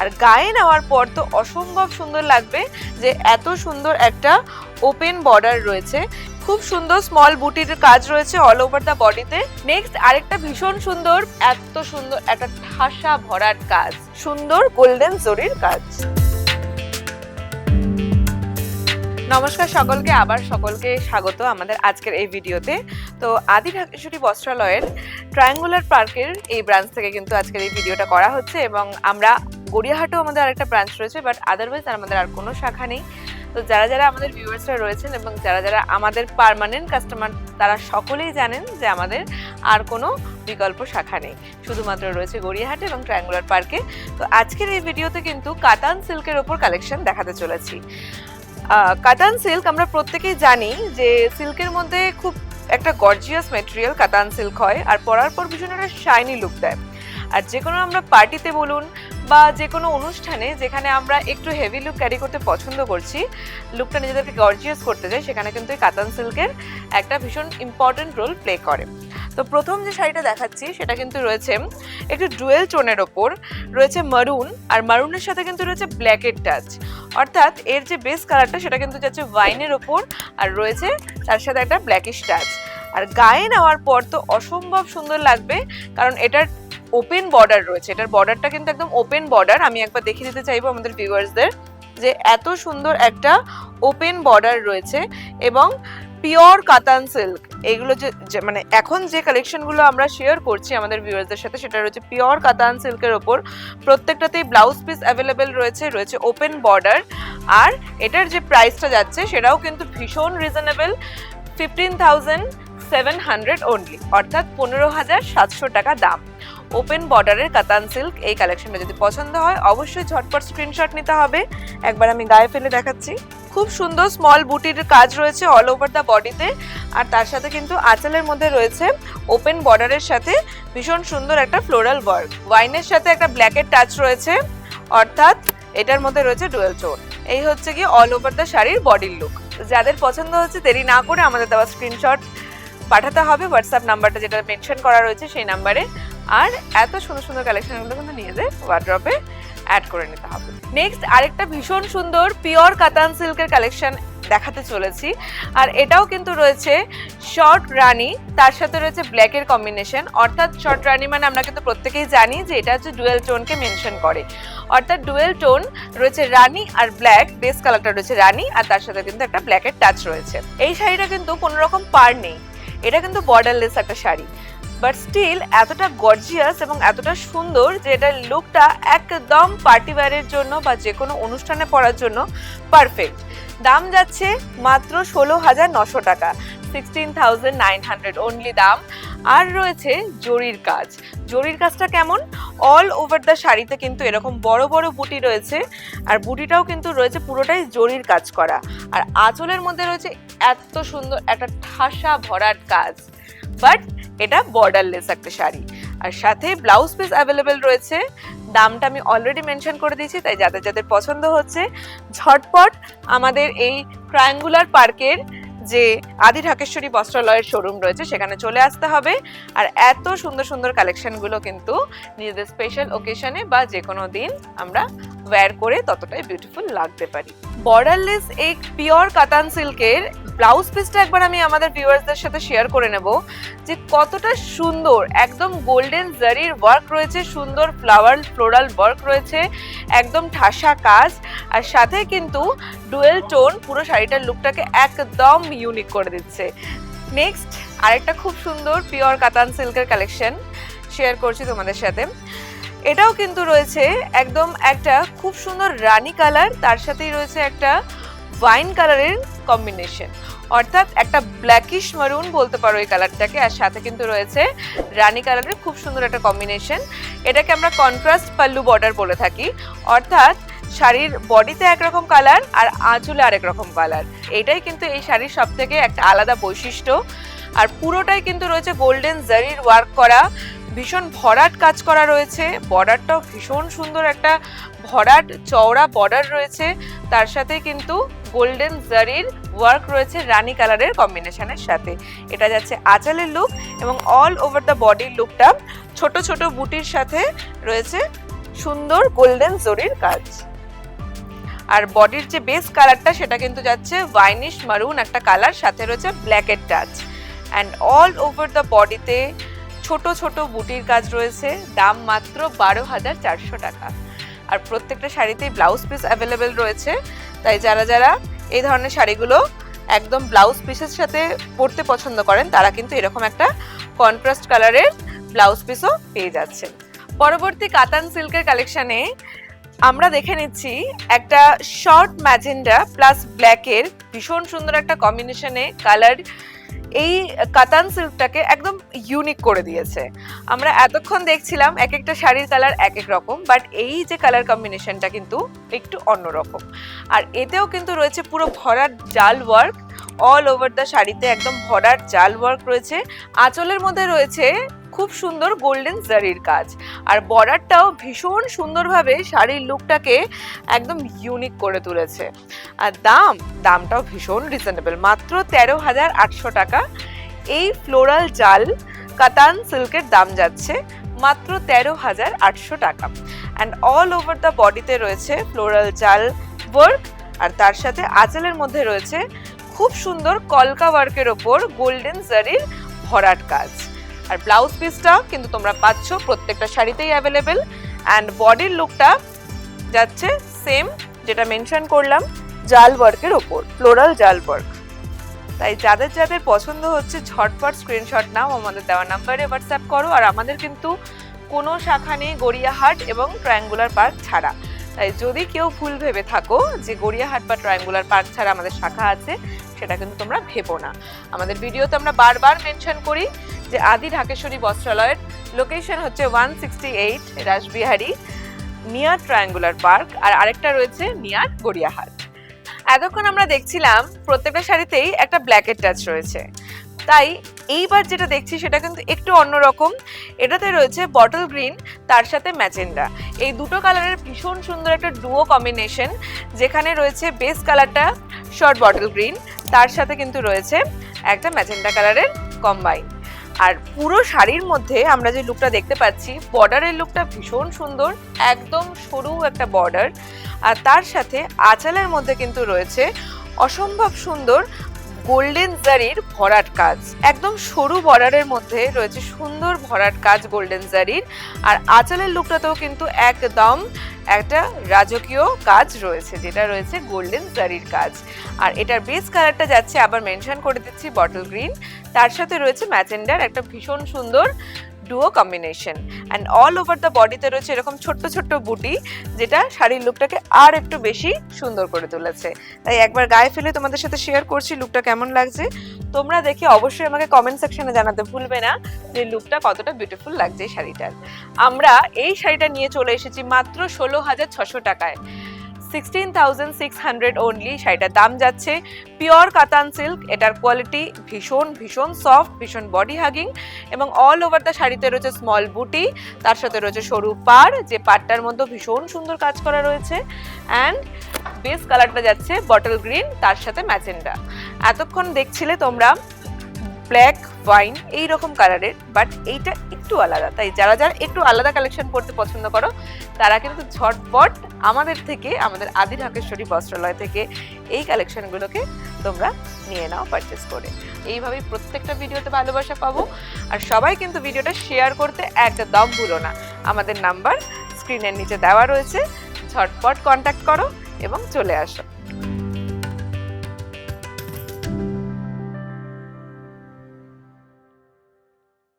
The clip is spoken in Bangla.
আর গায়ে নেওয়ার পর তো অসম্ভব সুন্দর লাগবে যে এত সুন্দর একটা ওপেন বর্ডার রয়েছে। খুব সুন্দর স্মল বুটির কাজ রয়েছে অল ওভার দ্য বডিতে নেক্সট আরেকটা ভীষণ সুন্দর, এত সুন্দর একটা ঠাসা ভরার কাজ। সুন্দর গোল্ডেন জরির কাজ। নমস্কার সকলকে, আবার সকলকে স্বাগত আমাদের আজকের এই ভিডিওতে। তো আদি ঢাকেশ্বরী বস্ত্রালয়ের ট্রায়াঙ্গুলার পার্কের এই ব্রাঞ্চ থেকে কিন্তু আজকের এই ভিডিওটা করা হচ্ছে এবং আমরা গড়িয়াহাটেও আমাদের আরেকটা ব্রাঞ্চ রয়েছে বাট আদারওয়াইজ আমাদের আর কোনো শাখা নেই। তো যারা যারা আমাদের ভিউয়ার্সরা রয়েছেন এবং যারা যারা আমাদের পার্মানেন্ট কাস্টমার তারা সকলেই জানেন যে আমাদের আর কোনো বিকল্প শাখা নেই। শুধুমাত্র রয়েছে গড়িয়াহাট এবং ট্রায়াঙ্গুলার পার্কে তো আজকের এই ভিডিওতে কিন্তু কাতান সিল্কের ওপর কালেকশন দেখাতে চলেছি। কাতান সিল্ক আমরা প্রত্যেকেই জানি যে সিল্কের মধ্যে খুব একটা গর্জিয়াস মেটেরিয়াল কাতান সিল্ক হয়, আর পরার পর ভীষণ একটা শাইনি লুক দেয়। আর যে কোনো আমরা পার্টিতে বলুন বা যে কোনো অনুষ্ঠানে যেখানে আমরা একটু হেভি লুক ক্যারি করতে পছন্দ করছি লুকটা নিজেদেরকে গর্জিয়াস করতে চাই, সেখানে কিন্তু এই কাতান সিল্কের একটা ভীষণ ইম্পর্টেন্ট রোল প্লে করে। তো প্রথম যে শাড়িটা দেখাচ্ছি, সেটা কিন্তু রয়েছে একটু ডুয়েল টোনের ওপর, রয়েছে মারুন আর মারুনের সাথে কিন্তু রয়েছে ব্ল্যাকের টাচ অর্থাৎ এর যে বেস কালারটা সেটা কিন্তু যাচ্ছে ওয়াইনের ওপর আর রয়েছে তার সাথে একটা ব্ল্যাকিশ টাচ আর গায়ে নেওয়ার পর তো অসম্ভব সুন্দর লাগবে, কারণ এটার ওপেন বর্ডার রয়েছে। এটার বর্ডারটা কিন্তু একদম ওপেন বর্ডার আমি একবার দেখিয়ে দিতে চাইব আমাদের ভিউয়ার্সদের যে এত সুন্দর একটা ওপেন বর্ডার রয়েছে এবং পিওর কাতান সিল্ক এগুলো যে মানে এখন যে কালেকশনগুলো আমরা শেয়ার করছি আমাদের ভিউয়ার্সদের সাথে, সেটা রয়েছে পিওর কাতান সিল্কের ওপর। প্রত্যেকটাতেই ব্লাউজ পিস অ্যাভেলেবেল রয়েছে রয়েছে ওপেন বর্ডার আর এটার যে প্রাইসটা যাচ্ছে, সেটাও কিন্তু ভীষণ reasonable fifteen thousand seven hundred অর্থাৎ পনেরো হাজার সাতশো টাকা দাম। ওপেন বর্ডারের কাতান সিল্ক এই কালেকশনটা যদি পছন্দ হয়, অবশ্যই ঝটপট স্ক্রিনশট নিতে হবে। একবার আমি গায়ে ফেলে দেখাচ্ছি। খুব সুন্দর স্মল বুটির কাজ রয়েছে অল ওভার দ্য বডিতে আর তার সাথে কিন্তু আঁচলের মধ্যে রয়েছে ওপেন বর্ডারের সাথে ভীষণ সুন্দর একটা ফ্লোরাল ওয়ার্ক ওয়াইনের সাথে একটা ব্ল্যাকের টাচ রয়েছে, অর্থাৎ এটার মধ্যে রয়েছে ডুয়েল টোন এই হচ্ছে কি অল ওভার দ্য শাড়ির বডির লুক যাদের পছন্দ হচ্ছে দেরি না করে আমাদের দেওয়া স্ক্রিনশট পাঠাতে হবে হোয়াটসঅ্যাপ নাম্বারটা যেটা মেনশন করা রয়েছে সেই নাম্বারে আর এত সুন্দর সুন্দর কালেকশনগুলো কিন্তু নিজেদের ওয়ার্ড্রপে অ্যাড করে নিতে হবে। নেক্সট আরেকটা ভীষণ সুন্দর পিওর কাতান সিল্কের কালেকশন দেখাতে চলেছি। আর এটাও কিন্তু রয়েছে শর্ট রানি, তার সাথে রয়েছে ব্ল্যাকের কম্বিনেশন অর্থাৎ শর্ট রানি মানে আমরা কিন্তু প্রত্যেকেই জানি যে এটা হচ্ছে ডুয়েল টোনকে মেনশন করে। অর্থাৎ ডুয়েল টোন রয়েছে রানি আর ব্ল্যাক বেস কালারটা রয়েছে রানি, আর তার সাথে কিন্তু একটা ব্ল্যাকের টাচ রয়েছে। এই শাড়িটা কিন্তু কোনো রকম পার নেই। এটা কিন্তু বর্ডারলেস একটা শাড়ি। বাট স্টিল এতটা গর্জিয়াস এবং এতটা সুন্দর যে এটার লুকটা একদম পার্টি ওয়্যারের জন্য বা যে কোনো অনুষ্ঠানে পরার জন্য পারফেক্ট দাম যাচ্ছে মাত্র ষোলো হাজার নশো টাকা। সিক্সটিন থাউজেন্ড নাইন হান্ড্রেড দাম। আর রয়েছে জরির কাজ। জরির কাজটা কেমন? অল ওভার দ্য শাড়িতে কিন্তু এরকম বড় বড় বুটি রয়েছে। আর বুটিটাও কিন্তু রয়েছে পুরোটাই জরির কাজ করা। আর আঁচলের মধ্যে রয়েছে এত সুন্দর, একটা ঠাসা ভরাট কাজ। বাট এটা বর্ডারলেস একটা শাড়ি। আর সাথে ব্লাউজ পিস অ্যাভেলেবেল রয়েছে। দামটা আমি অলরেডি মেনশন করে দিয়েছি, তাই যাদের যাদের পছন্দ হচ্ছে, ঝটপট আমাদের এই ট্রায়াঙ্গুলার পার্কের যে আদি ঢাকেশ্বরী বস্ত্রালয়ের শোরুম রয়েছে, সেখানে চলে আসতে হবে। আর এত সুন্দর সুন্দর কালেকশনগুলো কিন্তু নিজেদের স্পেশাল ওকেশনে বা যে কোনো দিন আমরা ওয়্যার করে ততটাই বিউটিফুল লাগতে পারি। বর্ডারলেস এই পিওর কাতান সিল্কের ব্লাউজ পিসটা একবার আমি আমাদের ভিউয়ার্সদের সাথে শেয়ার করে নেব, যে কতটা সুন্দর, একদম গোল্ডেন জারির ওয়ার্ক রয়েছে, সুন্দর ফ্লাওয়ার ফ্লোরাল ওয়ার্ক রয়েছে, একদম ঠাসা কাজ, আর সাথে কিন্তু ডুয়েল টোন পুরো শাড়িটার লুকটাকে একদম ইউনিক করে দিচ্ছে। নেক্সট আরেকটা খুব সুন্দর পিওর কাতান সিল্কের কালেকশন শেয়ার করছি তোমাদের সাথে। এটাও কিন্তু রয়েছে একদম একটা খুব সুন্দর রানি কালার, তার সাথেই রয়েছে একটা ওয়াইন কালারের কম্বিনেশন। অর্থাৎ একটা ব্ল্যাকিশ মারুন বলতে পারো এই কালারটাকে, আর সাথে কিন্তু রয়েছে রানি কালারের খুব সুন্দর একটা কম্বিনেশন। এটাকে আমরা কন্ট্রাস্ট পাল্লু বর্ডার বলে থাকি। অর্থাৎ শাড়ির বডিতে একরকম কালার আর আঁচলে আরেক রকম কালার। এটাই কিন্তু এই শাড়ির সব থেকে একটা আলাদা বৈশিষ্ট্য। আর পুরোটাই কিন্তু রয়েছে গোল্ডেন জারির ওয়ার্ক করা। ভীষণ ভরাট কাজ করা রয়েছে। বর্ডারটাও ভীষণ সুন্দর একটা ভরাট চওড়া বর্ডার রয়েছে। তার সাথে কিন্তু গোল্ডেন জারির ওয়ার্ক রয়েছে রানী কালারের কম্বিনেশনের সাথে। এটা যাচ্ছে আঁচলের লুক এবং অল ওভার দ্য বডির লুকটা ছোট ছোট বুটির সাথে রয়েছে সুন্দর গোল্ডেন জরির কাজ। আর বডির যে বেস কালারটা সেটা কিন্তু যাচ্ছে ভাইনিশ মারুন একটা কালার সাথে রয়েছে ব্ল্যাকের touch and all over the বডিতে ছোট ছোট বুটির কাজ রয়েছে, দাম মাত্র বারো হাজার চারশো টাকা। আর প্রত্যেকটা শাড়িতেই ব্লাউজ পিস অ্যাভেলেবেল রয়েছে। তাই যারা যারা এই ধরনের শাড়িগুলো একদম ব্লাউজ পিসের সাথে পরতে পছন্দ করেন, তারা কিন্তু এরকম একটা কন্ট্রাস্ট কালারের ব্লাউজ পিসও পেয়ে যাচ্ছেন। পরবর্তী কাতান সিল্কের কালেকশানে আমরা দেখে নিচ্ছি একটা শর্ট ম্যাজেন্ডা প্লাস ব্ল্যাকের ভীষণ সুন্দর একটা কম্বিনেশনে কালার এই কাতান সিল্কটাকে একদম ইউনিক করে দিয়েছে। আমরা এতক্ষণ দেখছিলাম এক একটা শাড়ির কালার এক এক রকম বাট এই যে কালার কম্বিনেশনটা কিন্তু একটু অন্যরকম আর এতেও কিন্তু রয়েছে পুরো ভরার জাল ওয়ার্ক অল ওভার দ্য শাড়িতে, একদম ভরার জাল ওয়ার্ক রয়েছে। আঁচলের মধ্যে রয়েছে খুব সুন্দর গোল্ডেন জারির কাজ। আর বর্ডারটাও ভীষণ সুন্দরভাবে শাড়ির লুকটাকে একদম ইউনিক করে তুলেছে। আর দাম, দামটাও ভীষণ রিজনেবল মাত্র তেরো হাজার আটশো টাকা। এই ফ্লোরাল জাল কাতান সিল্কের দাম যাচ্ছে মাত্র তেরো হাজার আটশো টাকা। অ্যান্ড অল ওভার দ্য বডিতে রয়েছে ফ্লোরাল জাল ওয়ার্ক আর তার সাথে আঁচলের মধ্যে রয়েছে খুব সুন্দর কলকা ওয়ার্কের ওপর গোল্ডেন জারির ভরাট কাজ। আর ব্লাউজ পিসটা কিন্তু তোমরা পাচ্ছ, প্রত্যেকটা শাড়িতেই অ্যাভেলেবেল অ্যান্ড বডির লুকটা যাচ্ছে সেম যেটা মেনশন করলাম, জাল ওয়ার্কের ওপর ফ্লোরাল জাল ওয়ার্ক তাই যাদের যাদের পছন্দ হচ্ছে, ঝটপট স্ক্রিনশট নাও, আমাদের দেওয়া নাম্বারে হোয়াটসঅ্যাপ করো। আর আমাদের কিন্তু কোনো শাখা নেই গড়িয়াহাট এবং ট্রায়াঙ্গুলার পার্ক ছাড়া। তাই যদি কেউ ভুল ভেবে থাকো যে গড়িয়াহাট বা ট্রায়াঙ্গুলার পার্ক ছাড়া আমাদের শাখা আছে, সেটা কিন্তু তোমরা ভেবো না। আমাদের ভিডিওতে আমরা বারবার মেনশন করি যে আদি ঢাকেশ্বরী বস্ত্রালয়ের লোকেশন হচ্ছে one sixty eight Rashbehari near triangular park আর আরেকটা রয়েছে নিয়ার গড়িয়াহাট। এতক্ষণ আমরা দেখছিলাম প্রত্যেকটা শাড়িতেই একটা ব্ল্যাকের টাচ রয়েছে। তাই এইবার যেটা দেখছি সেটা কিন্তু একটু অন্যরকম। এটাতে রয়েছে বটল গ্রিন তার সাথে ম্যাজেন্ডা এই দুটো কালারের ভীষণ সুন্দর একটা ডুয়ো কম্বিনেশন যেখানে রয়েছে বেস কালারটা শর্ট বটল গ্রিন তার সাথে কিন্তু রয়েছে একটা ম্যাজেন্ডা কালারের কম্বাইন আর পুরো শাড়ির মধ্যে আমরা যে লুকটা দেখতে পাচ্ছি বর্ডারের লুকটা ভীষণ সুন্দর, একদম সরু একটা বর্ডার আর তার সাথে আঁচালের মধ্যে কিন্তু রয়েছে অসম্ভব সুন্দর গোল্ডেন জারির ভরাট কাজ। একদম সরু বর্ডারের মধ্যে রয়েছে সুন্দর ভরাট কাজ গোল্ডেন জারির আর আঁচলের লুকটাতেও কিন্তু একদম একটা রাজকীয় কাজ রয়েছে, যেটা রয়েছে গোল্ডেন জারির কাজ। আর এটার বেস কালারটা যাচ্ছে, আবার মেনশন করে দিচ্ছি বটল গ্রিন তার সাথে রয়েছে ম্যাচেন্ডার একটা ভীষণ সুন্দর duo combination and all over the বডিতে রয়েছে এরকম ছোট্ট ছোট্ট বুটি, যেটা শাড়ির লুকটাকে আর একটু বেশি সুন্দর করে তুলেছে। তাই একবার গায়ে ফেলে তোমাদের সাথে শেয়ার করছি লুকটা কেমন লাগছে। তোমরা দেখে অবশ্যই আমাকে কমেন্ট সেকশনে জানাতে ভুলবে না যে লুকটা কতটা বিউটিফুল লাগছে এই শাড়িটার। আমরা এই শাড়িটা নিয়ে চলে এসেছি মাত্র ষোলো হাজার ছশো টাকায়। Sixteen thousand six hundred only শাড়িটার দাম যাচ্ছে পিওর কাতান সিল্ক এটার কোয়ালিটি ভীষণ ভীষণ সফট ভীষণ বডি হাগিং এবং অল ওভার দ্য শাড়িতে রয়েছে স্মল বুটি তার সাথে রয়েছে সরু পাড়। যে পাড়টার মধ্যে ভীষণ সুন্দর কাজ করা রয়েছে। অ্যান্ড বেস কালারটা যাচ্ছে বটল গ্রিন তার সাথে ম্যাজেন্ডা এতক্ষণ দেখছিলে তোমরা ব্ল্যাক ওয়াইন এই রকম কালারের, বাট এইটা একটু আলাদা। তাই যারা যারা একটু আলাদা কালেকশন করতে পছন্দ করো, তারা কিন্তু ঝটপট আমাদের থেকে, আমাদের আদি ঢাকেশ্বরী বস্ত্রালয় থেকে এই কালেকশনগুলোকে তোমরা নিয়ে নাও পারচেস করে। এইভাবেই প্রত্যেকটা ভিডিওতে ভালোবাসা পাবো। আর সবাই কিন্তু ভিডিওটা শেয়ার করতে একদম ভুলো না। আমাদের নাম্বার স্ক্রিনের নিচে দেওয়া রয়েছে। ঝটপট কন্ট্যাক্ট করো এবং চলে আসো।